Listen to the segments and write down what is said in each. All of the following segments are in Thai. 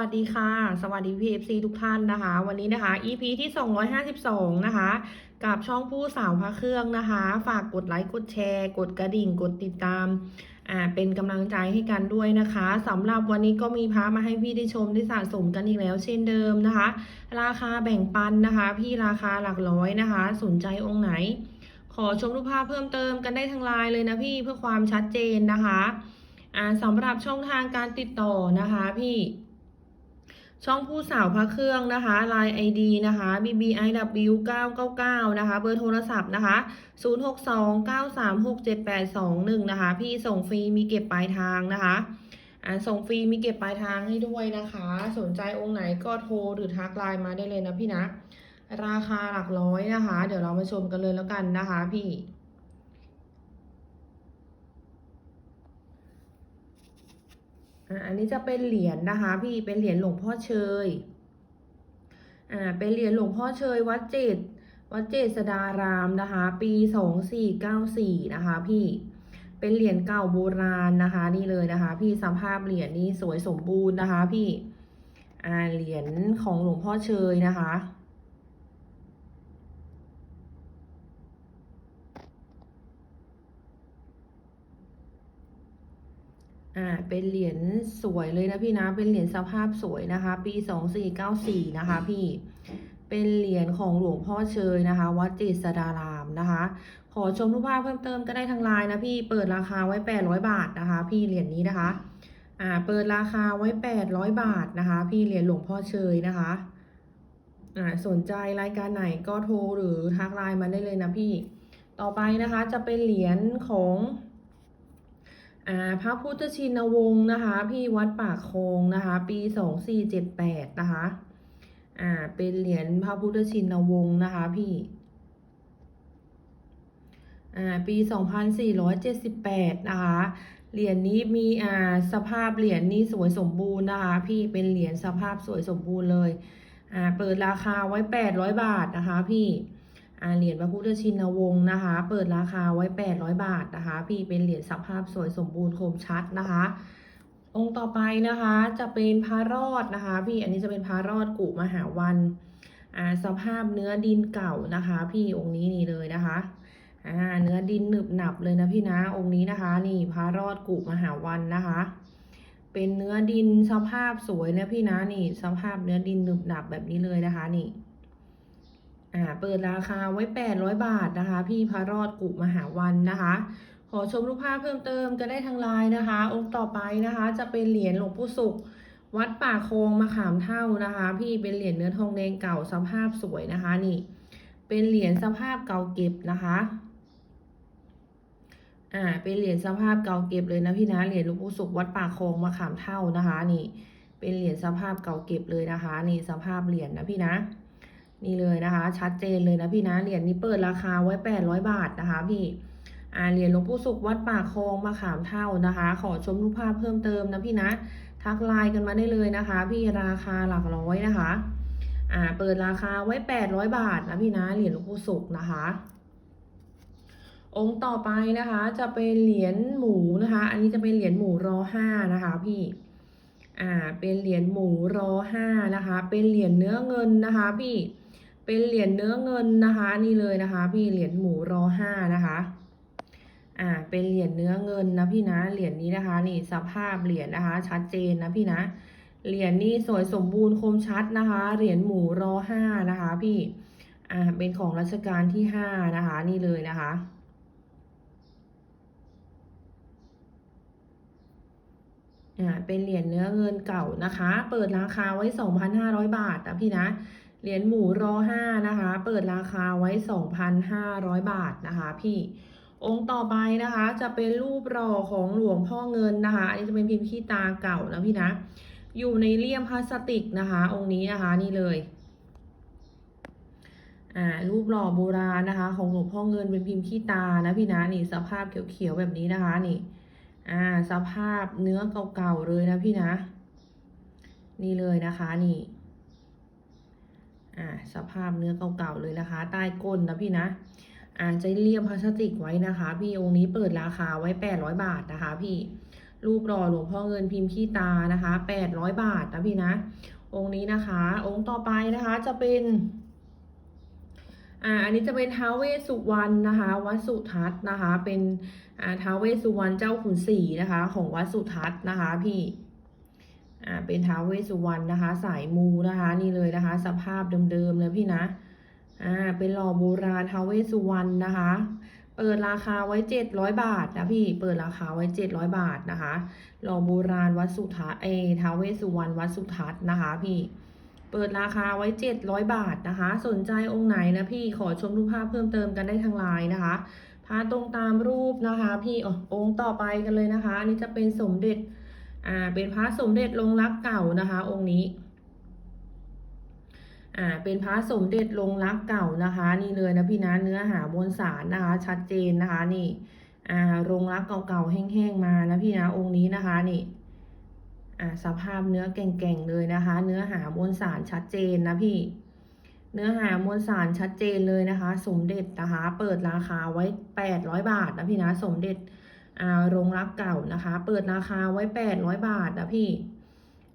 สวัสดีค่ะ สวัสดี PFC ทุกท่านนะคะ วันนี้นะคะ EP ที่ 252 นะคะ กับช่องผู้สาวพระเครื่องนะคะ ฝากกดไลค์ กดแชร์ กดกระดิ่ง กดติดตาม อ่า เป็นกำลังใจให้กันด้วยนะคะ สำหรับวันนี้ก็มีพระมาให้พี่ได้ชมได้สะสมกันอีกแล้วเช่นเดิมนะคะ ราคาแบ่งปันนะคะ พี่ราคาหลักร้อยนะคะ สนใจองค์ไหน ขอชมรูปภาพเพิ่มเติมกันได้ทางไลน์เลยนะพี่เพื่อความชัดเจนนะคะ อ่าสำหรับช่องทางการติดต่อนะคะพี่ ช่องผู้สาวพระเครื่องนะคะ Line ID นะคะ BBIW 999นะคะ เบอร์โทรศัพท์นะคะ 062 936 7821 นะคะ พี่ส่งฟรีมีเก็บปลายทางนะคะอ่าส่งฟรีมีเก็บปลายทางให้ด้วยนะคะ สนใจองค์ไหนก็โทรหรือทักไลน์มาได้เลยนะพี่นะ ราคาหลักร้อยนะคะ เดี๋ยวเรามาชมกันเลยแล้วกันนะคะพี่ อันนี้จะเป็นเหรียญนะคะ พี่เป็นเหรียญหลวงพ่อเชยอ่าเป็นเหรียญหลวงพ่อเชยวัดเจดวัดเจษดารามนะคะ ปีสองสี่เก้าสี่นะคะ พี่เป็นเหรียญเก่าโบราณนะคะ นี่เลยนะคะ พี่สภาพเหรียญนี่สวยสมบูรณ์นะคะ พี่อ่าเหรียญของหลวงพ่อเชยนะคะ อ่า เป็นเหรียญสวยเลยนะพี่นะ เป็นเหรียญสภาพสวยนะคะ ปีสองสี่เก้าสี่นะคะ พี่ เป็นเหรียญของหลวงพ่อเชยนะคะ วัดเจษฎารามนะคะ ขอชมรูปภาพเพิ่มเติมก็ได้ทางไลน์นะพี่ เปิดราคาไว้แปดร้อยบาทนะคะ พี่เหรียญนี้นะคะ อ่า เปิดราคาไว้แปดร้อยบาทนะคะ พี่เหรียญหลวงพ่อเชยนะคะ อ่า สนใจรายการไหนก็โทรหรือทักไลน์มาได้เลยนะพี่ ต่อไปนะคะจะเป็นเหรียญของอ่า พระพุทธชินวงศ์นะคะ พี่วัดปากคงนะคะ ปีสองสี่เจ็ดแปดนะคะอ่าเป็นเหรียญพระพุทธชินวงศ์นะคะพี่อ่าปีสองพันสี่ร้อยเจ็ดสิบแปดนะคะเหรียญนี้มีอ่าสภาพเหรียญนี้สวยสมบูรณ์นะคะ พี่เป็นเหรียญสภาพสวยสมบูรณ์เลยอ่าเปิดราคาไว้แปดร้อยบาทนะคะพี่ เหรียญพระพุทธชินวงศ์นะคะ เปิดราคาไว้ 800 บาทนะคะ พี่เป็นเหรียญสภาพสวยสมบูรณ์คมชัดนะคะ องค์ต่อไปนะคะจะเป็นพระรอดนะคะ พี่อันนี้จะเป็นพระรอดกุมหาวันอ่าสภาพเนื้อดินเก่านะคะ พี่องค์นี้นี่เลยนะคะอ่าเนื้อดินหนึบหนับเลยนะพี่นะองค์นี้นะคะ นี่พระรอดกุมหาวันนะคะ เป็นเนื้อดินสภาพสวยนะพี่นะนี่ สภาพเนื้อดินหนึบหนับแบบนี้เลยนะคะนี่ อ่าเปิดราคาไว้ 800 บาทนะคะ พี่พระรอดกุมหาวันนะคะ ขอชมรูปภาพเพิ่มเติมก็ได้ทางไลน์นะคะ องค์ต่อไปนะคะ จะเป็นเหรียญหลวงปู่ศุกร์วัดป่าโคงมะขามเท่านะคะ พี่เป็นเหรียญเนื้อทองแดงเก่าสภาพสวยนะคะนี่ เป็นเหรียญสภาพเก่าเก็บนะคะอ่าเป็นเหรียญสภาพเก่าเก็บเลยนะพี่นะเหรียญหลวงปู่ศุกร์วัดป่าโคงมะขามเท่านะคะ นี่ เป็นเหรียญสภาพเก่าเก็บเลยนะคะ นี่สภาพเหรียญนะพี่นะ นี่เลยนะคะ ชัดเจนเลยนะพี่นะเหรียญนี้เปิดราคาไว้ 800 บาทนะคะพี่อ่าเหรียญหลวงปู่ศุกร์วัดป่าคลองมะขามเท่านะคะ ขอชมรูปภาพเพิ่มเติมนะพี่นะ ทักไลน์กันมาได้เลยนะคะ พี่ราคาหลักร้อยนะคะอ่าเปิดราคาไว้ 800 บาทนะพี่นะเหรียญหลวงปู่ศุกร์นะคะ องค์ต่อไปนะคะจะเป็นเหรียญหมูนะคะ อันนี้จะเป็นเหรียญหมูรอห้านะคะพี่อ่าเป็นเหรียญหมูรอห้านะคะ เป็นเหรียญเนื้อเงินนะคะ พี่ เป็นเหรียญเนื้อเงินนะคะ นี่เลยนะคะ พี่เหรียญหมูรอห้านะคะอ่าเป็นเหรียญเนื้อเงินนะพี่นะเหรียญนี้นะคะ นี่สภาพเหรียญนะคะ ชัดเจนนะพี่นะเหรียญนี่สวยสมบูรณ์คมชัดนะคะ เหรียญหมูรอห้านะคะ พี่อ่าเป็นของรัชกาลที่ห้านะคะ นี่เลยนะคะอ่าเป็นเหรียญเนื้อเงินเก่านะคะ เปิดราคาไว้ 2,500 บาทนะพี่นะ เหรียญหมูรอห้านะคะ เปิดราคาไว้ 2,500 บาทนะคะพี่องค์ต่อไปนะคะจะเป็นรูปหล่อของหลวงพ่อเงินนะคะ อันนี้จะเป็นพิมพ์ขี้ตาเก่านะพี่นะ อยู่ในเลี่ยมพลาสติกนะคะ องค์นี้นะคะนี่เลยอ่ารูปหล่อโบราณนะคะ ของหลวงพ่อเงินเป็นพิมพ์ขี้ตานะพี่นะนี่สภาพเขียวๆแบบนี้นะคะนี่อ่าสภาพเนื้อเก่าๆเลยนะพี่นะ นี่เลยนะคะนี่ อ่าสภาพเนื้อเก่าๆเลยนะคะ ใต้ก้นนะพี่นะอ่าจะเลี่ยมพลาสติกไว้นะคะ พี่องค์นี้เปิดราคาไว้800บาทนะคะ พี่รูปหล่อหลวงพ่อเงินพิมพ์ขี้ตานะคะแปดร้อยบาทนะพี่นะ องค์นี้นะคะ องค์ต่อไปนะคะจะเป็นอ่าอันนี้จะเป็นท้าวเวสุวรรณนะคะวัดสุทัศน์นะคะ เป็นอ่าท้าวเวสสุวรรณเจ้าขุนศรีนะคะ ของวัดสุทัศน์นะคะ พี่ อ่าเป็นท้าวเวสสุวรรณนะคะ สายมูนะคะ นี่เลยนะคะ สภาพเดิมๆเลยพี่นะอ่าเป็นหล่อโบราณท้าวเวสสุวรรณนะคะ เปิดราคาไว้เจ็ดร้อยบาทนะพี่เปิดราคาไว้เจ็ดร้อยบาทนะคะหล่อโบราณวัดสุทัศเอท้าวเวสสุวรรณวัดสุทัศน์นะคะ พี่เปิดราคาไว้เจ็ดร้อยบาทนะคะ สนใจองค์ไหนนะพี่ขอชมรูปภาพเพิ่มเติมกันได้ทางไลน์นะคะ พาตรงตามรูปนะคะ พี่อ๋อองค์ต่อไปกันเลยนะคะอันนี้จะเป็นสมเด็จ อ่าเป็นพระสมเด็จลงรักเก่านะคะ องค์นี้อ่าเป็นพระสมเด็จลงรักเก่านะคะ นี่เลยนะพี่นะเนื้อหามวลสารนะคะ ชัดเจนนะคะนี่อ่าลงรักเก่าๆแห้งๆมานะพี่นะองค์นี้นะคะนี่อ่าสภาพเนื้อแก่งๆเลยนะคะ เนื้อหามวลสารชัดเจนนะพี่ เนื้อหามวลสารชัดเจนเลยนะคะ สมเด็จนะคะ เปิดราคาไว้แปดร้อยบาทนะพี่นะสมเด็จ อ่าโรงรักเก่านะคะ เปิดราคาไว้แปดร้อยบาทนะพี่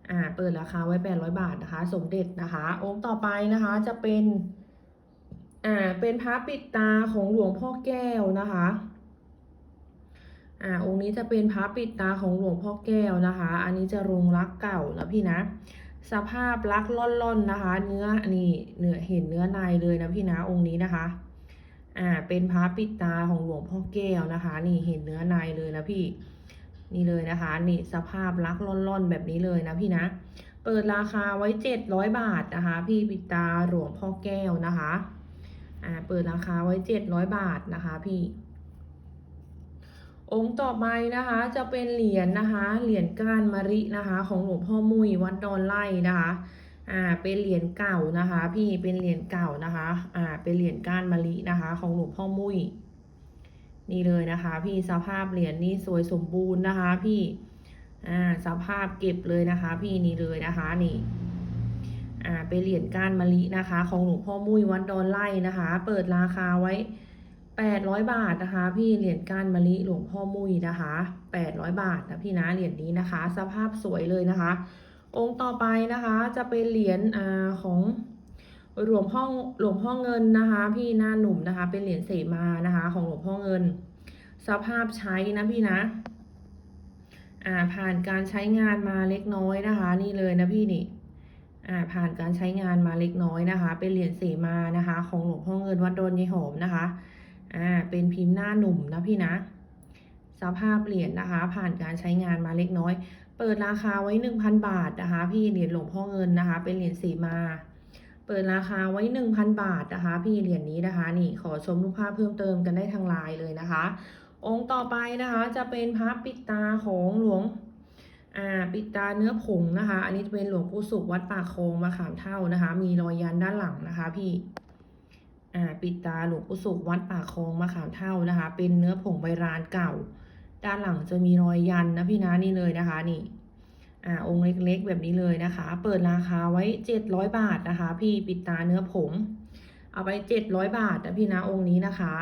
อ่าเปิดราคาไว้แปดร้อยบาทนะคะ สมเด็จนะคะ องค์ต่อไปนะคะจะเป็นอ่าเป็นพระปิดตาของหลวงพ่อแก้วนะคะอ่าองค์นี้จะเป็นพระปิดตาของหลวงพ่อแก้วนะคะ อันนี้จะโรงรักเก่านะพี่นะ สภาพลักล่อนๆนะคะ เนื้อนี่เนื้อเห็นเนื้อในเลยนะพี่นะองค์นี้นะคะ อ่า เป็นพระปิดตาของหลวงพ่อแก้วนะคะ นี่เห็นเนื้อในเลยนะพี่ นี่เลยนะคะ นี่สภาพลักล่อนๆแบบนี้เลยนะพี่นะ เปิดราคาไว้เจ็ดร้อยบาทนะคะ พี่ปิดตาหลวงพ่อแก้วนะคะ อ่า เปิดราคาไว้เจ็ดร้อยบาทนะคะพี่ องค์ต่อไปนะคะ จะเป็นเหรียญนะคะ เหรียญก้านมะรินะคะ ของหลวงพ่อมุยวัดดอนไล่นะคะ อ่าเป็นเหรียญเก่านะคะ พี่เป็นเหรียญเก่านะคะอ่าเป็นเหรียญก้านมะลินะคะ ของหลวงพ่อมุยนี่เลยนะคะ พี่สภาพเหรียญนี่สวยสมบูรณ์นะคะ พี่อ่าสภาพเก็บเลยนะคะ พี่นี่เลยนะคะนี่อ่าเป็นเหรียญก้านมะลินะคะ ของหลวงพ่อมุยวัดดอนไล่นะคะ เปิดราคาไว้แปดร้อยบาทนะคะ พี่เหรียญก้านมะลิหลวงพ่อมุ้ยนะคะแปดร้อยบาทนะพี่นะเหรียญนี้นะคะ สภาพสวยเลยนะคะ องค์ต่อไปนะคะจะเป็นเหรียญอของหลวงพ่อหลวงพ่อเงินนะคะ พี่หน้าหนุ่มนะคะ เป็นเหรียญเสมานะคะ ของหลวงพ่อเงิน สภาพใช้นะพี่นะอ่าผ่านการใช้งานมาเล็กน้อยนะคะ นี่เลยนะพี่นี่อ่าผ่านการใช้งานมาเล็กน้อยนะคะ เป็นเหรียญเสมานะคะ ของหลวงพ่อเงินวัดดนยายหอมนะคะอ่าเป็นพิมพ์หน้าหนุ่มนะพี่นะ สภาพเหรียญนะคะ ผ่านการใช้งานมาเล็กน้อย ปิดราคาไว้หนึ่งพันบาทนะคะ พี่เหรียญหลวงพ่อเงินนะคะ เป็นเหรียญสีมา เปิดราคาไว้หนึ่งพันบาทนะคะ พี่เหรียญนี้นะคะ นี่ขอชมรูปภาพเพิ่มเติมกันได้ทางไลน์เลยนะคะ องค์ต่อไปนะคะจะเป็นพระปิดตาของหลวงอ่าปิดตาเนื้อผงนะคะ อันนี้จะเป็นหลวงปู่สุขวัดปากคลองมะขามเท่านะคะ มีรอยยันด้านหลังนะคะ พี่อ่าปิดตาหลวงปู่สุขวัดปากคลองมะขามเท่านะคะ เป็นเนื้อผงใบรานเก่าด้านหลังจะมีรอยยันนะพี่นะนี่เลยนะคะนี่ อ่าองค์เล็กๆ แบบนี้เลยนะคะ เปิดราคาไว้เจ็ดร้อยบาทนะคะ พี่ปิดตาเนื้อผงเอาไปเจ็ดร้อยบาทนะพี่นะองค์นี้นะคะ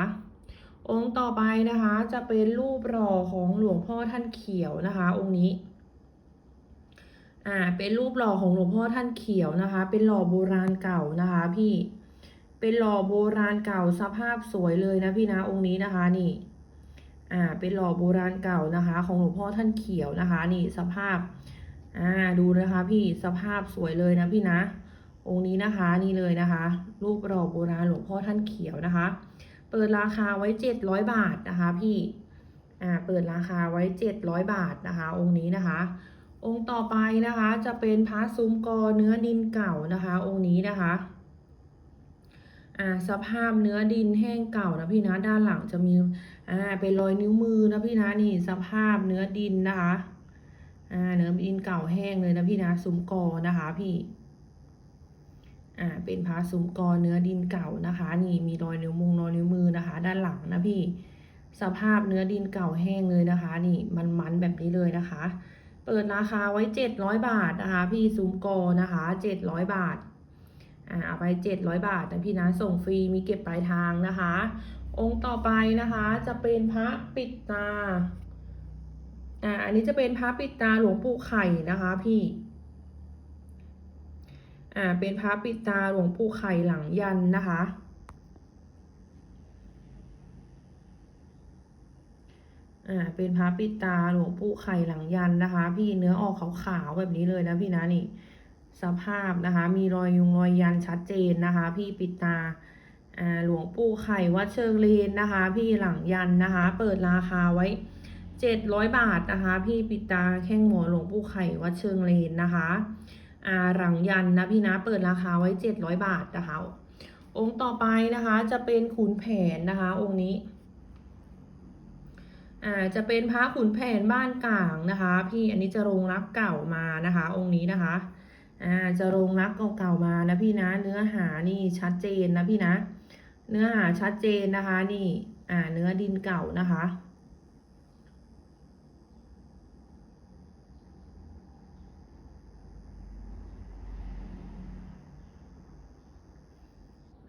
องค์ต่อไปนะคะจะเป็นรูปหล่อของหลวงพ่อท่านเขียวนะคะ องค์นี้อ่าเป็นรูปหล่อของหลวงพ่อท่านเขียวนะคะ เป็นหล่อโบราณเก่านะคะ พี่เป็นหล่อโบราณเก่าสภาพสวยเลยนะพี่นะองค์นี้นะคะนี่อ่าเป็นหล่อโบราณเก่านะคะ ของหลวงพ่อท่านเขียวนะคะ นี่สภาพ อ่าดูนะคะ พี่สภาพสวยเลยนะพี่นะ องค์นี้นะคะนี่เลยนะคะ รูปหล่อโบราณหลวงพ่อท่านเขียวนะคะ เปิดราคาไว้เจ็ดร้อยบาทนะคะ พี่อ่าเปิดราคาไว้เจ็ดร้อยบาทนะคะ องค์นี้นะคะ องค์ต่อไปนะคะจะเป็นพระซุ้มกอเนื้อดินเก่านะคะ องค์นี้นะคะอ่าสภาพเนื้อดินแห้งเก่านะพี่นะด้านหลังจะมีอ่าเป็นรอยนิ้วมือนะพี่นะนี่สภาพเนื้อดินนะคะ อ่าเนื้อดินเก่าแห้งเลยนะพี่นะซุ้มกอนะคะพี่อ่าเป็นพระซุ้มกอเนื้อดินเก่านะคะ นี่มีรอยนิ้วมงรอยนิ้วมือนะคะ ด้านหลังนะพี่ สภาพเนื้อดินเก่าแห้งเลยนะคะ นี่มันๆแบบนี้เลยนะคะ เปิดราคาไว้เจ็ดร้อยบาทนะคะ พี่ซุ้มกอนะคะเจ็ดร้อยบาทอ่าเอาไปเจ็ดร้อยบาทนะพี่นะส่งฟรีมีเก็บปลายทางนะคะ องค์ต่อไปนะคะจะเป็นพระปิดตา อ่าอันนี้จะเป็นพระปิดตาหลวงปู่ไข่นะคะพี่อ่าเป็นพระปิดตาหลวงปู่ไข่หลังยันนะคะอ่าเป็นพระปิดตาหลวงปู่ไข่หลังยันนะคะ พี่เนื้อออกขาวๆแบบนี้เลยนะพี่นะนี่สภาพนะคะ มีรอยยุงรอยยันชัดเจนนะคะ พี่ปิดตาอ่าหลวงปู่ไข่วัดเชิงเลนนะคะ พี่หลังยันนะคะ เปิดราคาไว้ เจ็ดร้อยบาทนะคะ พี่ปิตาแข้งหมอหลวงปู่ไข่วัดเชิงเลนนะคะอาหลังยันนะพี่นะเปิดราคาไว้เจ็ดร้อยบาทนะคะ องค์ต่อไปนะคะจะเป็นขุนแผนนะคะ องค์นี้อ่าจะเป็นพระขุนแผนบ้านกลางนะคะ พี่อันนี้จะโรงรักเก่ามานะคะ องค์นี้นะคะอ่าจะโรงรักเก่าๆมานะพี่นะ เนื้อหานี่ชัดเจนนะพี่นะ เนื้อหาชัดเจนนะคะนี่อ่าเนื้อดินเก่านะคะ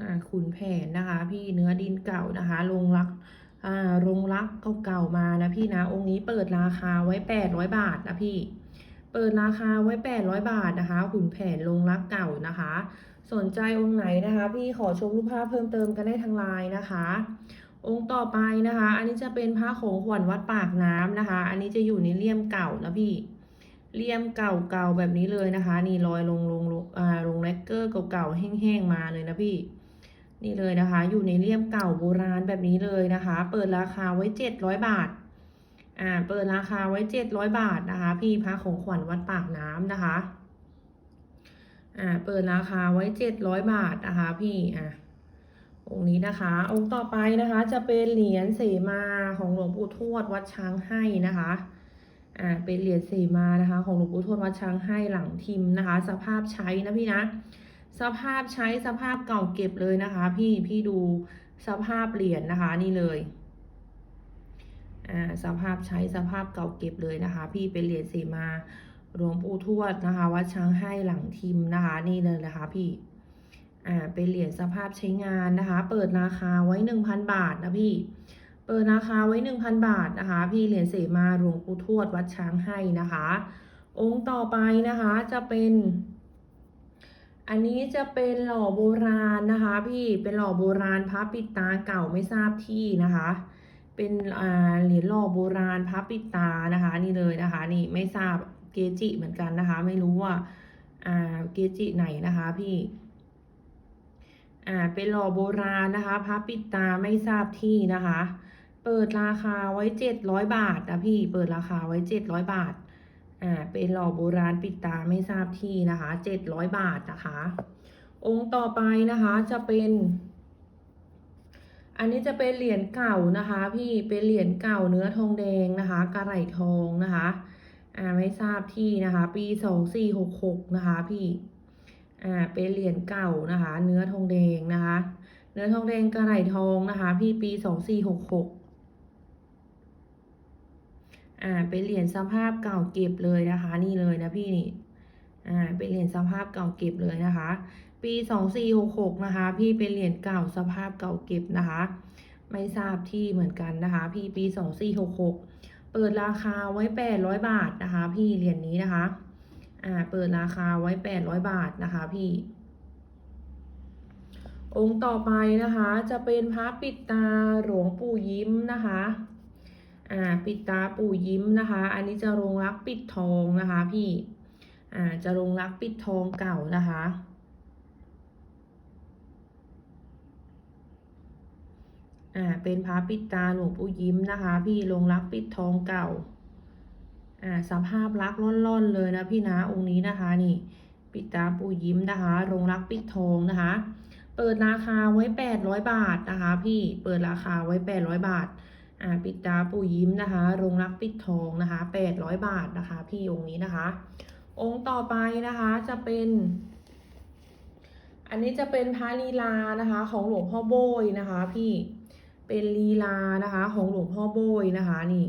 อ่า ขุนแผนนะคะ พี่เนื้อดินเก่านะคะลงรักอ่าโรงรักเก่าๆมานะพี่นะ องค์นี้เปิดราคาไว้แปดร้อยบาทนะพี่ เปิดราคาไว้แปดร้อยบาทนะคะ ขุนแผนลงรักเก่านะคะ สนใจองค์ไหนนะคะ พี่ขอชมรูปภาพเพิ่มเติมกันได้ทางไลน์นะคะ องค์ต่อไปนะคะ อันนี้จะเป็นพระของขวัญวัดปากน้ำนะคะ อันนี้จะอยู่ในเลี่ยมเก่านะพี่เลี่ยมเก่าๆแบบนี้เลยนะคะ นี่รอยลงลงลงอ่าลงแลกเกอร์เก่าๆแห้งๆมาเลยนะพี่ นี่เลยนะคะ อยู่ในเลี่ยมเก่าโบราณแบบนี้เลยนะคะ เปิดราคาไว้เจ็ดร้อยบาท อ่า เปิดราคาไว้เจ็ดร้อยบาทนะคะ พี่พระของขวัญวัดปากน้ำนะคะ อ่า เปิดราคาไว้เจ็ดร้อยบาทนะคะ พี่ อ่าองค์นี้นะคะ องค์ต่อไปนะคะ จะเป็นเหรียญเสมาของหลวงปู่ทวดวัดช้างให้นะคะ อ่า เป็นเหรียญเสมานะคะ ของหลวงปู่ทวดวัดช้างให้หลังทิมนะคะ สภาพใช้นะพี่นะ สภาพใช้สภาพเก่าเก็บเลยนะคะ พี่พี่ดูสภาพเหรียญนะคะนี่เลยอ่าสภาพใช้สภาพเก่าเก็บเลยนะคะ พี่เป็นเหรียญสีมาหลวงปู่ทวดนะคะวัดช้างให้หลังทิมนะคะ นี่เลยนะคะ พี่อ่าเป็นเหรียญสภาพใช้งานนะคะ เปิดราคาไว้หนึ่งพันบาทนะพี่เปิดราคาไว้หนึ่งพันบาทนะคะ พี่เหรียญเสมาหลวงปู่ทวดวัดช้างให้นะคะ องค์ต่อไปนะคะจะเป็น อันนี้จะเป็นหล่อโบราณนะคะ พี่เป็นหล่อโบราณพระปิดตาเก่าไม่ทราบที่นะคะ เป็นอ่าเหรียญหล่อโบราณพระปิดตานะคะ นี่เลยนะคะ นี่ไม่ทราบเกจิเหมือนกันนะคะ ไม่รู้ว่าอ่าเกจิไหนนะคะพี่อ่าเป็นหล่อโบราณนะคะพระปิดตาไม่ทราบที่นะคะ เปิดราคาไว้เจ็ดร้อยบาทนะพี่เปิดราคาไว้เจ็ดร้อยบาท อ่าเป็นหล่อโบราณปิดตาไม่ทราบที่นะคะเจ็ดร้อยบาทนะคะ องค์ต่อไปนะคะจะเป็น อันนี้จะเป็นเหรียญเก่านะคะ พี่เป็นเหรียญเก่าเนื้อทองแดงนะคะ กระไหลทองนะคะอ่าไม่ทราบที่นะคะ ปีสองสี่หกหกนะคะพี่อ่าเป็นเหรียญเก่านะคะ เนื้อทองแดงนะคะ เนื้อทองแดงกระไหลทองนะคะ พี่ปีสองสี่หกหก อ่าเป็นเหรียญสภาพเก่าเก็บเลยนะคะ นี่เลยนะพี่นี่อ่าเป็นเหรียญสภาพเก่าเก็บเลยนะคะ ปีสองสี่หกหกนะคะ พี่เป็นเหรียญเก่าสภาพเก่าเก็บนะคะ ไม่ทราบที่เหมือนกันนะคะ พี่ปีสองสี่หกหกเปิดราคาไว้แปดร้อยบาทนะคะ พี่เหรียญนี้นะคะอ่าเปิดราคาไว้แปดร้อยบาทนะคะพี่องค์ต่อไปนะคะจะเป็นพระปิดตาหลวงปู่ยิ้มนะคะ อ่าปิดตาปู่ยิ้มนะคะ อันนี้จะลงรักปิดทองนะคะ พี่อ่าจะลงรักปิดทองเก่านะคะอ่าเป็นพระปิดตาหลวงปู่ยิ้มนะคะ พี่ลงรักปิดทองเก่าอ่าสภาพรักล่อนๆเลยนะพี่นะองค์นี้นะคะนี่ ปิดตาปู่ยิ้มนะคะลงรักปิดทองนะคะ เปิดราคาไว้แปดร้อยบาทนะคะ พี่เปิดราคาไว้แปดร้อยบาท อ่าปิดตาปู่ยิ้มนะคะโรงรักปิดทองนะคะแปดร้อยบาทนะคะ พี่องค์นี้นะคะ องค์ต่อไปนะคะจะเป็น อันนี้จะเป็นพระลีลานะคะ ของหลวงพ่อโบยนะคะ พี่เป็นลีลานะคะ ของหลวงพ่อโบยนะคะนี่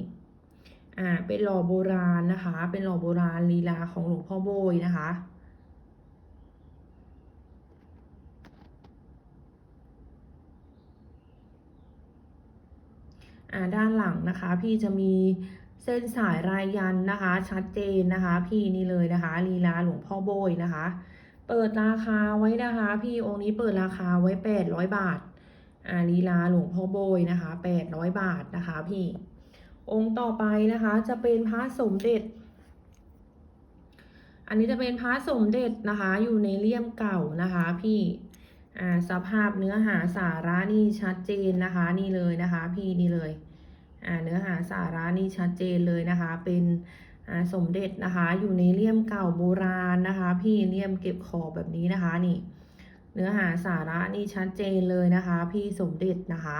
อ่าเป็นหล่อโบราณนะคะ เป็นหล่อโบราณลีลาของหลวงพ่อโบยนะคะ อ่า ด้านหลังนะคะ พี่จะมีเส้นสายรายยันนะคะ ชัดเจนนะคะ พี่นี่เลยนะคะลีลาหลวงพ่อโบยนะคะ เปิดราคาไว้นะคะ พี่องค์นี้เปิดราคาไว้แปดร้อยบาทอ่าลีลาหลวงพ่อโบยนะคะแปดร้อยบาทนะคะ พี่ องค์ต่อไปนะคะจะเป็นพระสมเด็จ อันนี้จะเป็นพระสมเด็จนะคะ อยู่ในเลี่ยมเก่านะคะ พี่ อ่าสภาพเนื้อหาสาระนี่ชัดเจนนะคะนี่เลยนะคะ พี่นี่เลยอ่าเนื้อหาสาระนี่ชัดเจนเลยนะคะ เป็นอ่าสมเด็จนะคะ อยู่ในเลี่ยมเก่าโบราณนะคะ พี่เลี่ยมเก็บขอบแบบนี้นะคะนี่ เนื้อหาสาระนี่ชัดเจนเลยนะคะ พี่สมเด็จนะคะ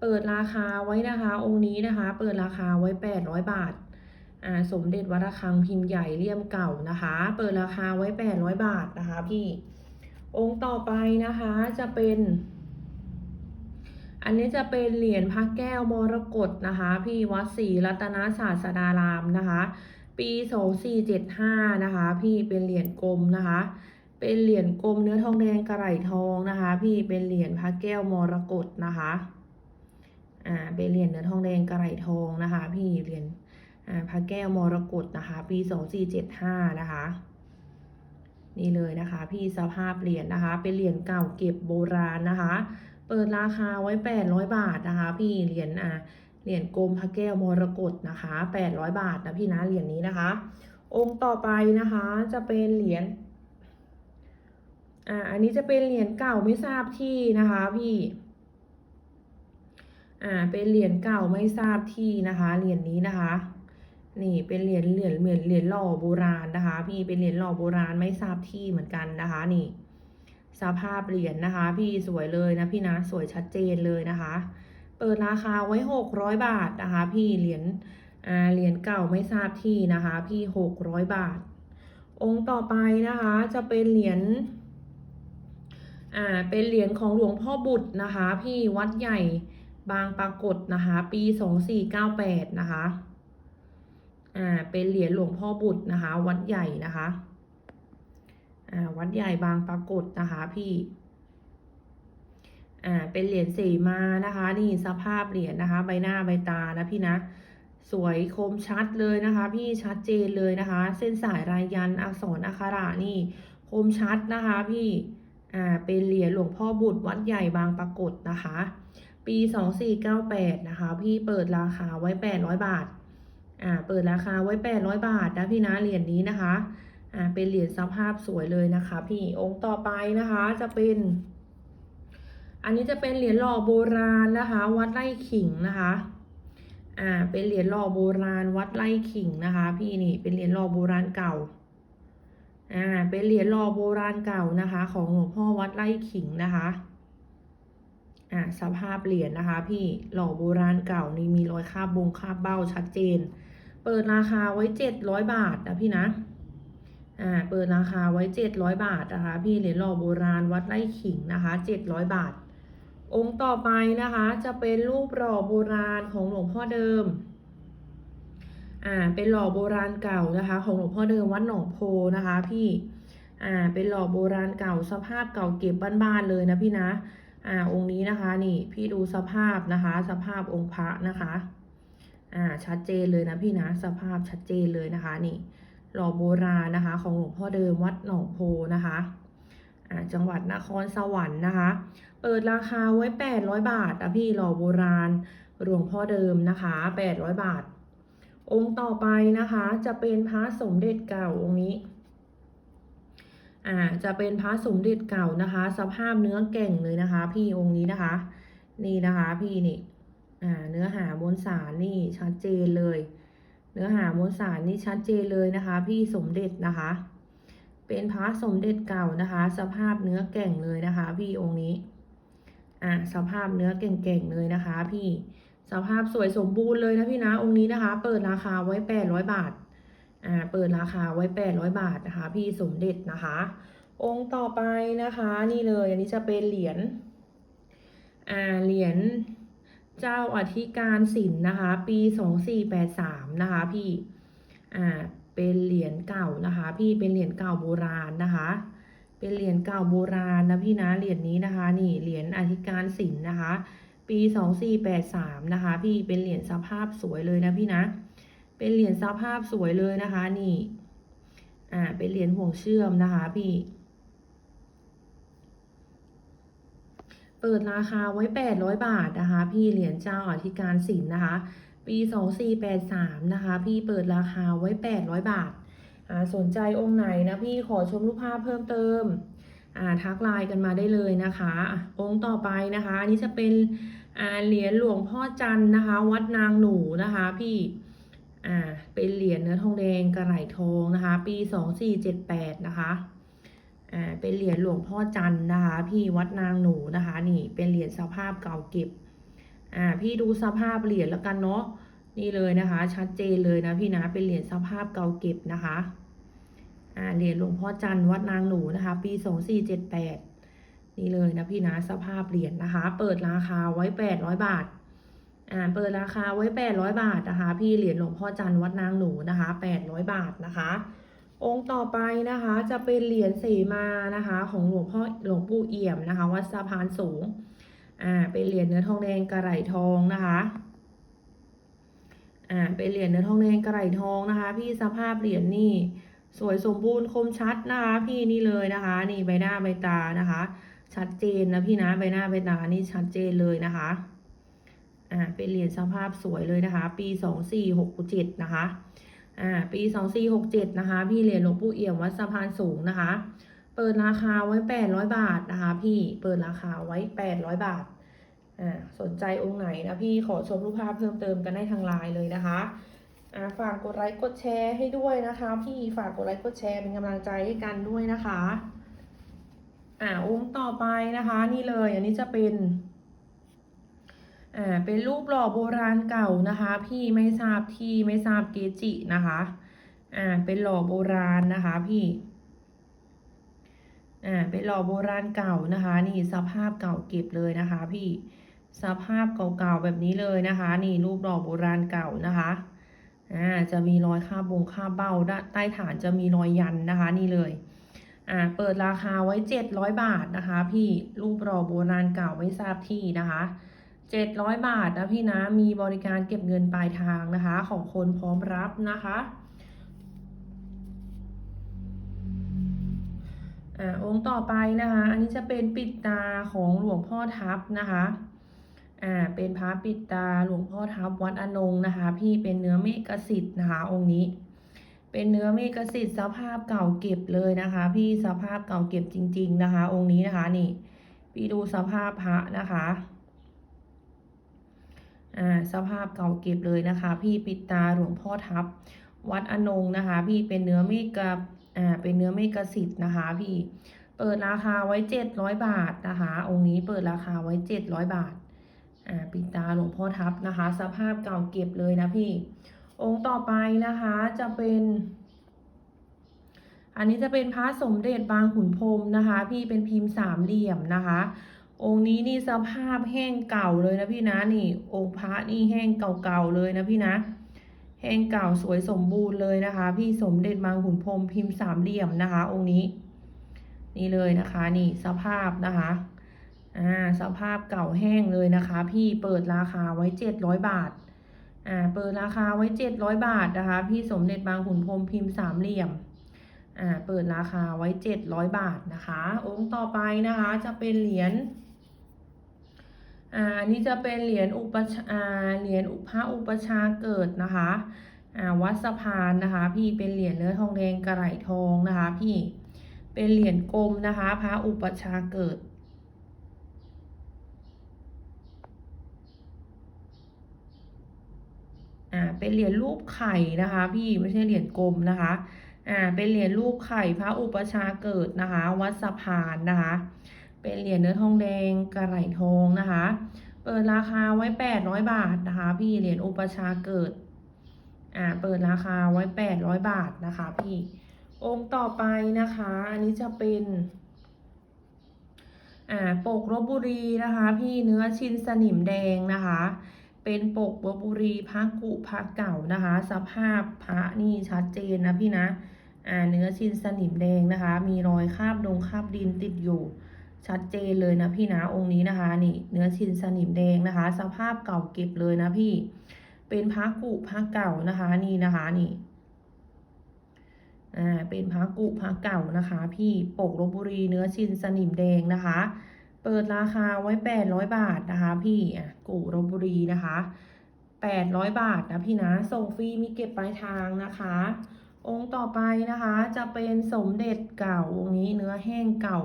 เปิดราคาไว้นะคะ องค์นี้นะคะ เปิดราคาไว้ 800 บาทอ่าสมเด็จวัดระฆังพิมพ์ใหญ่เลี่ยมเก่านะคะ เปิดราคาไว้ 800 บาทนะคะ พี่ องค์ต่อไปนะคะจะเป็น อันนี้จะเป็นเหรียญพระแก้วมรกตนะคะ พี่วัดศรีรัตนศาสดารามนะคะ ปี2475นะคะ พี่เป็นเหรียญกลมนะคะ เป็นเหรียญกลมเนื้อทองแดงกระไหลทองนะคะ พี่เป็นเหรียญพระแก้วมรกตนะคะอ่าเป็นเหรียญเนื้อทองแดงกระไหลทองนะคะ พี่เหรียญอ่าพระแก้วมรกตนะคะ ปี2475นะคะ นี่เลยนะคะ พี่สภาพเหรียญนะคะ เป็นเหรียญเก่าเก็บโบราณนะคะ เปิดราคาไว้ 800 บาทนะคะ พี่เหรียญอ่าเหรียญกลมพระแก้วมรกตนะคะ 800 บาทนะพี่นะเหรียญนี้นะคะ องค์ต่อไปนะคะจะเป็นเหรียญอ่าอันนี้จะเป็นเหรียญเก่าไม่ทราบที่นะคะ พี่อ่าเป็นเหรียญเก่าไม่ทราบที่นะคะเหรียญนี้นะคะ นี่เป็นเหรียญเหรียญเหมือนเหรียญหล่อโบราณนะคะ พี่เป็นเหรียญหล่อโบราณไม่ทราบที่เหมือนกันนะคะ นี่ สภาพเหรียญนะคะ พี่สวยเลยนะพี่นะสวยชัดเจนเลยนะคะ เปิดราคาไว้หกร้อยบาทนะคะ พี่เหรียญอ่าเหรียญเก่าไม่ทราบที่นะคะ พี่หกร้อยบาท องค์ต่อไปนะคะ จะเป็นเหรียญอ่าเป็นเหรียญของหลวงพ่อบุตรนะคะ พี่วัดใหญ่บางปรากฏนะคะ ปีสองสี่เก้าแปดนะคะ อ่าเป็นเหรียญหลวงพ่อบุตรนะคะ วัดใหญ่นะคะอ่าวัดใหญ่บางปรากฏนะคะพี่อ่าเป็นเหรียญเสมานะคะ นี่สภาพเหรียญนะคะ ใบหน้าใบตานะพี่นะสวยคมชัดเลยนะคะ พี่ชัดเจนเลยนะคะ เส้นสายรายยันอักษรอักขระนี่คมชัดนะคะ พี่อ่าเป็นเหรียญหลวงพ่อบุตรวัดใหญ่บางปรากฏนะคะ ปี 2498 นะคะ พี่เปิดราคาไว้ 800 บาท อ่าเปิดราคาไว้800บาทนะพี่นะเหรียญนี้นะคะอ่าเป็นเหรียญสภาพสวยเลยนะคะ พี่องค์ต่อไปนะคะจะเป็น อันนี้จะเป็นเหรียญหล่อโบราณนะคะ วัดไร่ขิงนะคะอ่าเป็นเหรียญหล่อโบราณวัดไร่ขิงนะคะ พี่นี่เป็นเหรียญหล่อโบราณเก่าอ่าเป็นเหรียญหล่อโบราณเก่านะคะ ของหลวงพ่อวัดไร่ขิงนะคะอ่าสภาพเหรียญนะคะ พี่หล่อโบราณเก่านี่มีรอยคาบบงคาบเบ้าชัดเจน เปิดราคาไว้เจ็ดร้อยบาทนะพี่นะ อ่า เปิดราคาไว้เจ็ดร้อยบาทนะคะ พี่เหรียญหล่อโบราณวัดไร่ขิงนะคะเจ็ดร้อยบาท องค์ต่อไปนะคะ จะเป็นรูปหล่อโบราณของหลวงพ่อเดิม อ่า เป็นหล่อโบราณเก่านะคะ ของหลวงพ่อเดิมวัดหนองโพนะคะ พี่ อ่า เป็นหล่อโบราณเก่าสภาพเก่าเก็บบ้านๆเลยนะพี่นะ อ่า องค์นี้นะคะนี่พี่ดูสภาพนะคะ สภาพองค์พระนะคะ อ่าชัดเจนเลยนะพี่นะสภาพชัดเจนเลยนะคะนี่หล่อโบราณนะคะ ของหลวงพ่อเดิมวัดหนองโพนะคะอ่าจังหวัดนครสวรรค์นะคะ เปิดราคาไว้ 800 บาทอะพี่หล่อโบราณหลวงพ่อเดิมนะคะ 800 บาท องค์ต่อไปนะคะจะเป็นพระสมเด็จเก่าองค์นี้อ่าจะเป็นพระสมเด็จเก่านะคะ สภาพเนื้อแก่งเลยนะคะ พี่องค์นี้นะคะ นี่นะคะ พี่นี่ เนื้อหามวลสารนี่ชัดเจนเลย เนื้อหามวลสารนี่ชัดเจนเลยนะคะ พี่สมเด็จนะคะ เป็นพระสมเด็จเก่านะคะ สภาพเนื้อแก่งเลยนะคะ พี่องค์นี้อ่าสภาพเนื้อเก่งๆเลยนะคะ พี่สภาพสวยสมบูรณ์เลยนะพี่นะองค์นี้นะคะ เปิดราคาไว้800บาทอ่าเปิดราคาไว้800บาทนะคะ พี่สมเด็จนะคะ องค์ต่อไปนะคะ นี่เลย อันนี้จะเป็นเหรียญอ่าเหรียญ เจ้าอธิการศิลป์นะคะ ปี2483นะคะพี่ อ่า เป็นเหรียญเก่านะคะ พี่ เป็นเหรียญเก่าโบราณนะคะ เป็นเหรียญเก่าโบราณนะพี่นะ เหรียญนี้นะคะ นี่ เหรียญอธิการศิลป์นะคะ ปี2483นะคะ พี่ เป็นเหรียญสภาพสวยเลยนะพี่นะ เป็นเหรียญสภาพสวยเลยนะคะ นี่ อ่า เป็นเหรียญห่วงเชื่อมนะคะ พี่ เปิดราคาไว้ 800 บาทนะคะ พี่เหรียญเจ้าอธิการศิลป์นะคะ ปี 2483 นะคะ พี่เปิดราคาไว้ 800 บาทอ่าสนใจองค์ไหนนะพี่ขอชมรูปภาพเพิ่มเติมอ่าทักไลน์กันมาได้เลยนะคะ องค์ต่อไปนะคะ อันนี้จะเป็นอ่าเหรียญหลวงพ่อจันนะคะ วัดนางหนูนะคะ พี่อ่าเป็นเหรียญเนื้อทองแดงกระไหลทองนะคะ ปี 2478 นะคะ เป็นเหรียญหลวงพ่อจันนะคะ พี่วัดนางหนูนะคะ นี่เป็นเหรียญสภาพเก่าเก็บ อ่า พี่ดูสภาพเหรียญแล้วกันเนาะนี่เลยนะคะ ชัดเจนเลยนะพี่นะเป็นเหรียญสภาพเก่าเก็บนะคะ อ่าเหรียญหลวงพ่อจันวัดนางหนูนะคะ ปี2478นี่เลยนะพี่นะสภาพเหรียญนะคะ เปิดราคาไว้800บาท อ่าเปิดราคาไว้800บาทนะคะ พี่เหรียญหลวงพ่อจันวัดนางหนูนะคะ800บาทนะคะ องค์ต่อไปนะคะจะเป็นเหรียญเสมานะคะ ของหลวงพ่อหลวงปู่เอี่ยมนะคะ วัดสะพานสูงอ่าเป็นเหรียญเนื้อทองแดงกระไหลทองนะคะอ่าเป็นเหรียญเนื้อทองแดงกระไหลทองนะคะ พี่สภาพเหรียญนี่ สวยสมบูรณ์คมชัดนะคะ พี่นี่เลยนะคะ นี่ใบหน้าใบตานะคะ ชัดเจนนะพี่นะใบหน้าใบตานี่ชัดเจนเลยนะคะอ่าเป็นเหรียญสภาพสวยเลยนะคะ ปีสองสี่หกเจ็ดนะคะ อ่าปีสองสี่หกเจ็ดนะคะ พี่เหรียญหลวงปู่เอี่ยมวัดสะพานสูงนะคะ เปิดราคาไว้แปดร้อยบาทนะคะ พี่เปิดราคาไว้แปดร้อยบาทอ่าสนใจองค์ไหนนะพี่ขอชมรูปภาพเพิ่มเติมกันได้ทางไลน์เลยนะคะอ่าฝากกดไลค์กดแชร์ให้ด้วยนะคะ พี่ฝากกดไลค์กดแชร์เป็นกำลังใจให้กันด้วยนะคะอ่าองค์ต่อไปนะคะ นี่เลยอันนี้จะเป็น อ่าเป็นรูปหล่อโบราณเก่านะคะ พี่ไม่ทราบที่ไม่ทราบเกจินะคะอ่าเป็นหล่อโบราณนะคะพี่อ่าเป็นหล่อโบราณเก่านะคะ นี่สภาพเก่าเก็บเลยนะคะ พี่สภาพเก่าๆแบบนี้เลยนะคะ นี่รูปหล่อโบราณเก่านะคะอ่าจะมีรอยคาบบงคาบเบ้าใต้ฐานจะมีรอยยันนะคะ นี่เลยอ่าเปิดราคาไว้เจ็ดร้อยบาทนะคะ พี่รูปหล่อโบราณเก่าไม่ทราบที่นะคะ เจ็ดร้อยบาทนะพี่นะ มีบริการเก็บเงินปลายทางนะคะ ของคนพร้อมรับนะคะอ่าองค์ต่อไปนะคะ อันนี้จะเป็นปิดตาของหลวงพ่อทับนะคะอ่าเป็นพระปิดตาหลวงพ่อทับวัดอนงนะคะ พี่เป็นเนื้อเมฆสิทธิ์นะคะ องค์นี้ เป็นเนื้อเมฆสิทธิ์สภาพเก่าเก็บเลยนะคะ พี่สภาพเก่าเก็บจริง ๆนะคะ องค์นี้นะคะนี่ พี่ดูสภาพพระนะคะ อ่าสภาพเก่าเก็บเลยนะคะ พี่ปิดตาหลวงพ่อทับ วัดอนงนะคะ พี่เป็นเนื้อเมฆกับอ่าเป็นเนื้อเมฆสิทธิ์นะคะ พี่เปิดราคาไว้เจ็ดร้อยบาทนะคะ องค์นี้เปิดราคาไว้เจ็ดร้อยบาทอ่าปิดตาหลวงพ่อทับนะคะ สภาพเก่าเก็บเลยนะพี่ องค์ต่อไปนะคะจะเป็นอันนี้จะเป็นพระสมเด็จบางขุนพรมนะคะ พี่เป็นพิมพ์สามเหลี่ยมนะคะ องค์นี้นี่สภาพแห้งเก่าเลยนะพี่นะนี่ องค์พระนี่แห้งเก่าๆเลยนะพี่นะ แห้งเก่าสวยสมบูรณ์เลยนะคะ พี่สมเด็จบางขุนพรมพิมพ์สามเหลี่ยมนะคะ องค์นี้ นี่เลยนะคะ นี่สภาพนะคะอ่าสภาพเก่าแห้งเลยนะคะ พี่เปิดราคาไว้เจ็ดร้อยบาทอ่าเปิดราคาไว้เจ็ดร้อยบาทนะคะ พี่สมเด็จบางขุนพรมพิมพ์สามเหลี่ยมอ่าเปิดราคาไว้เจ็ดร้อยบาทนะคะ องค์ต่อไปนะคะจะเป็นเหรียญ อ่าอันนี้จะเป็นเหรียญอุปชาเหรียญอุพระอุปชาเกิดนะคะอ่าวัดสะพานนะคะ พี่เป็นเหรียญเนื้อทองแดงกระไหลทองนะคะพี่เป็นเหรียญกลมนะคะ พระอุปชาเกิดอ่าเป็นเหรียญรูปไข่นะคะ พี่ไม่ใช่เหรียญกลมนะคะอ่าเป็นเหรียญรูปไข่พระอุปชาเกิดนะคะ วัดสะพานนะคะ เป็นเหรียญเนื้อทองแดงกระไหลทองนะคะ เปิดราคาไว้แปดร้อยบาทนะคะ พี่เหรียญอุปชาเกิด อ่า เปิดราคาไว้แปดร้อยบาทนะคะ พี่ องค์ต่อไปนะคะ อันนี้จะเป็น อ่า ปกลบบุรีนะคะ พี่เนื้อชินสนิมแดงนะคะ เป็นปกลบบุรีพระกุพระเก่านะคะ สภาพพระนี่ชัดเจนนะพี่นะ อ่า เนื้อชินสนิมแดงนะคะ มีรอยคราบดงคราบดินติดอยู่ ชัดเจนเลยนะพี่นะองค์นี้นะคะ นี่ เนื้อชินสนิมแดงนะคะ สภาพเก่าเก็บเลยนะพี่ เป็นพระกุพระเก่านะคะนี่นะคะนี่อ่าเป็นพระกุพระเก่านะคะ พี่ปกลบบุรีเนื้อชินสนิมแดงนะคะ เปิดราคาไว้แปดร้อยบาทนะคะ พี่อะกุลบบุรีนะคะแปดร้อยบาทนะพี่นะส่งฟรีมีเก็บปลายทางนะคะองค์ต่อไปนะคะจะเป็นสมเด็จเก่าองค์นี้เนื้อแห้งเก่า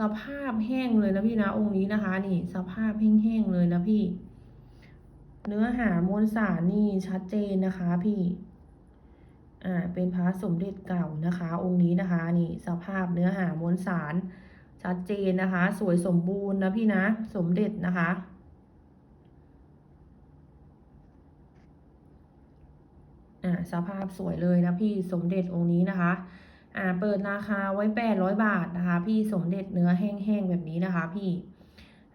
สภาพแห้งเลยนะพี่นะองค์นี้นะคะ นี่สภาพแห้งๆเลยนะพี่ เนื้อหามวลสารนี่ชัดเจนนะคะพี่อ่าเป็นพระสมเด็จเก่านะคะ องค์นี้นะคะ นี่สภาพเนื้อหามวลสารชัดเจนนะคะ สวยสมบูรณ์นะพี่นะ สมเด็จนะคะอ่าสภาพสวยเลยนะพี่สมเด็จองค์นี้นะคะ อ่าเปิดราคาไว้แปดร้อยบาทนะคะ พี่สมเด็จเนื้อแห้งๆแบบนี้นะคะ พี่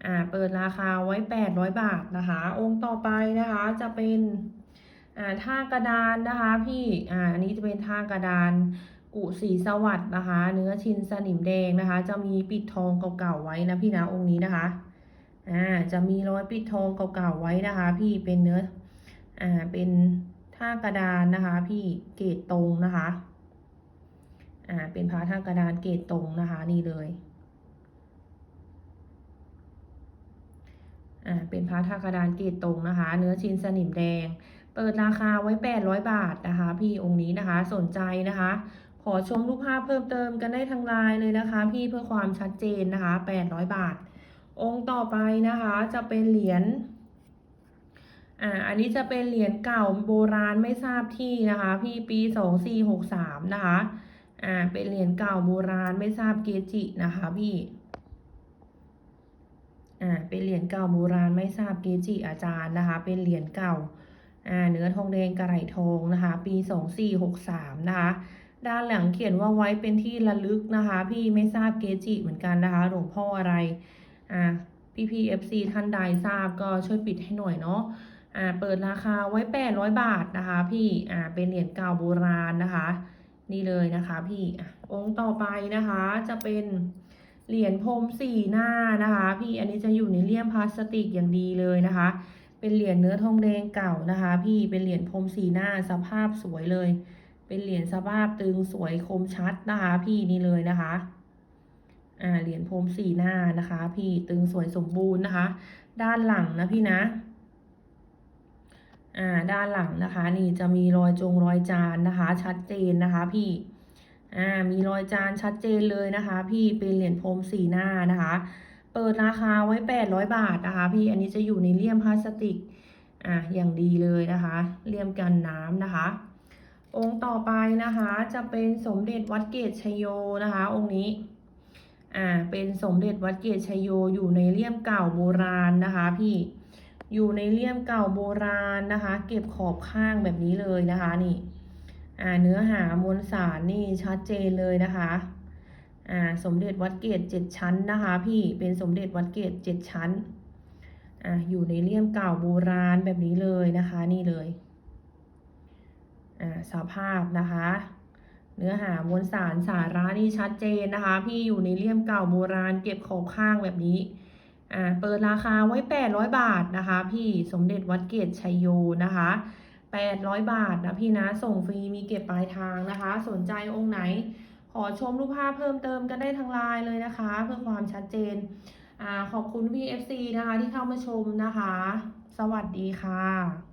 อ่าเปิดราคาไว้แปดร้อยบาทนะคะ องค์ต่อไปนะคะจะเป็นอ่าท่ากระดานนะคะ พี่อ่าอันนี้จะเป็นท่ากระดานกุศรีสวัสด์นะคะ เนื้อชินสนิมแดงนะคะ จะมีปิดทองเก่าๆไว้นะพี่นะองค์นี้นะคะอ่าจะมีรอยปิดทองเก่าๆไว้นะคะ พี่เป็นเนื้ออ่าเป็นท่ากระดานนะคะ พี่เกรดตรงนะคะ อ่าเป็นพระท่ากระดานเกรดตรงนะคะนี่เลยอ่าเป็นพระท่ากระดานเกรดตรงนะคะ เนื้อชินสนิมแดง เปิดราคาไว้แปดร้อยบาทนะคะ พี่องค์นี้นะคะสนใจนะคะ ขอชมรูปภาพเพิ่มเติมกันได้ทางไลน์เลยนะคะ พี่เพื่อความชัดเจนนะคะแปดร้อยบาท องค์ต่อไปนะคะจะเป็นเหรียญอ่า อันนี้จะเป็นเหรียญเก่าโบราณไม่ทราบที่นะคะ พี่ปีสองสี่หกสามนะคะ อ่าเป็นเหรียญเก่าโบราณไม่ทราบเกจินะคะพี่อ่าเป็นเหรียญเก่าโบราณไม่ทราบเกจิอาจารย์นะคะ เป็นเหรียญเก่าอ่าเนื้อทองแดงกระไหลทองนะคะ ปีสองสี่หกสามนะคะด้านหลังเขียนว่าไว้เป็นที่ระลึกนะคะ พี่ไม่ทราบเกจิเหมือนกันนะคะหลวงพ่ออะไรอ่าพี่พีเอฟซีท่านใดทราบก็ช่วยปิดให้หน่อยเนาะอ่าเปิดราคาไว้แปดร้อยบาทนะคะ พี่อ่าเป็นเหรียญเก่าโบราณนะคะ นี่เลยนะคะพี่องค์ต่อไปนะคะจะเป็นเหรียญพรมสี่หน้านะคะ พี่อันนี้จะอยู่ในเลี่ยมพลาสติกอย่างดีเลยนะคะ เป็นเหรียญเนื้อทองแดงเก่านะคะ พี่เป็นเหรียญพรมสี่หน้าสภาพสวยเลย เป็นเหรียญสภาพตึงสวยคมชัดนะคะ พี่นี่เลยนะคะอ่าเหรียญพรมสี่หน้านะคะ พี่ตึงสวยสมบูรณ์นะคะ ด้านหลังนะพี่นะ อ่าด้านหลังนะคะ นี่จะมีรอยจงรอยจานนะคะ ชัดเจนนะคะพี่อ่ามีรอยจานชัดเจนเลยนะคะ พี่เป็นเหรียญพรมสีหน้านะคะ เปิดราคาไว้แปดร้อยบาทนะคะ พี่อันนี้จะอยู่ในเลี่ยมพลาสติกอ่าอย่างดีเลยนะคะ เลี่ยมกันน้ำนะคะ องค์ต่อไปนะคะจะเป็นสมเด็จวัดเกตชโยนะคะ องค์นี้อ่าเป็นสมเด็จวัดเกตชโยอยู่ในเลี่ยมเก่าโบราณนะคะ พี่ อยู่ในเลี่ยมเก่าโบราณนะคะ เก็บขอบข้างแบบนี้เลยนะคะนี่อ่าเนื้อหามวลสารนี่ชัดเจนเลยนะคะอ่าสมเด็จวัดเกตเจ็ดชั้นนะคะ พี่เป็นสมเด็จวัดเกตเจ็ดชั้นอ่าอยู่ในเลี่ยมเก่าโบราณแบบนี้เลยนะคะนี่เลยอ่าสภาพนะคะเนื้อหามวลสารสาระนี่ชัดเจนนะคะ พี่อยู่ในเลี่ยมเก่าโบราณเก็บขอบข้างแบบนี้ อ่าเปิดราคาไว้ 800 บาทนะคะ พี่สมเด็จวัดเกตชัยโยนะคะ800 บาทนะพี่นะส่งฟรีมีเก็บปลายทางนะคะ สนใจองค์ไหน ขอชมรูปภาพเพิ่มเติมกันได้ทางไลน์เลยนะคะ เพื่อความชัดเจนอ่าขอบคุณพี่ FC นะคะที่เข้ามาชมนะคะ สวัสดีค่ะ